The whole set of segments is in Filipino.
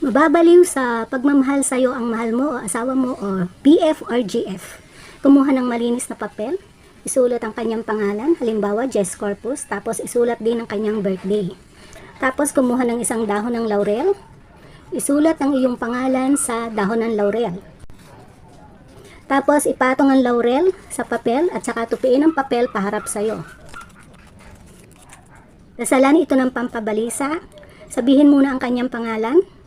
Mababaliw sa pagmamahal sa'yo ang mahal mo o asawa mo o BF or GF. Kumuha ng malinis na papel, isulat ang kanyang pangalan, halimbawa Jess Corpus, tapos isulat din ang kanyang birthday. Tapos kumuha ng isang dahon ng laurel, isulat ang iyong pangalan sa dahon ng laurel. Tapos ipatong ang laurel sa papel at saka tupiin ang papel paharap sa'yo. Dasalan ito ng pampabalisa. Sabihin muna ang kanyang pangalan.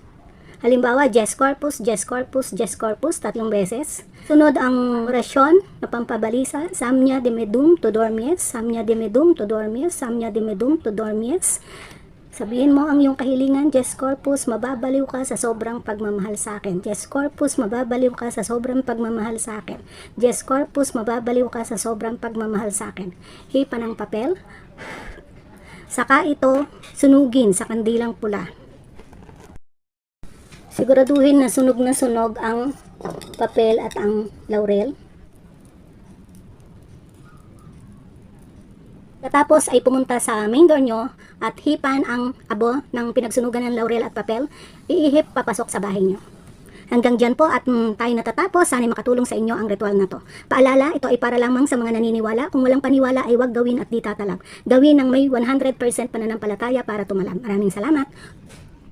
Halimbawa, Jess Corpus, Jess Corpus, Jess Corpus, tatlong beses. Sunod ang orasyon na pampabalisa. Samnya de medum to dormies, Samnya de medum to dormies, Samnya de medum to dormies. Sabihin mo ang iyong kahilingan, Jess Corpus, mababaliw ka sa sobrang pagmamahal sa akin. Jess Corpus, mababaliw ka sa sobrang pagmamahal sa akin. Jess Corpus, mababaliw ka sa sobrang pagmamahal sa akin. Hipa ng papel. Saka ito, sunugin sa kandilang pula. Siguraduhin na sunog na sunog ang papel at ang laurel. Katapos ay pumunta sa main door nyo at hipan ang abo ng pinagsunugan ng laurel at papel, iihip papasok sa bahay nyo. Hanggang dyan po at mm, tayo natatapos. Sana makatulong sa inyo ang ritual na to. Paalala, ito ay para lamang sa mga naniniwala. Kung walang paniwala ay wag gawin at di tatalab. Gawin ng may 100% pananampalataya para tumalab. Maraming salamat.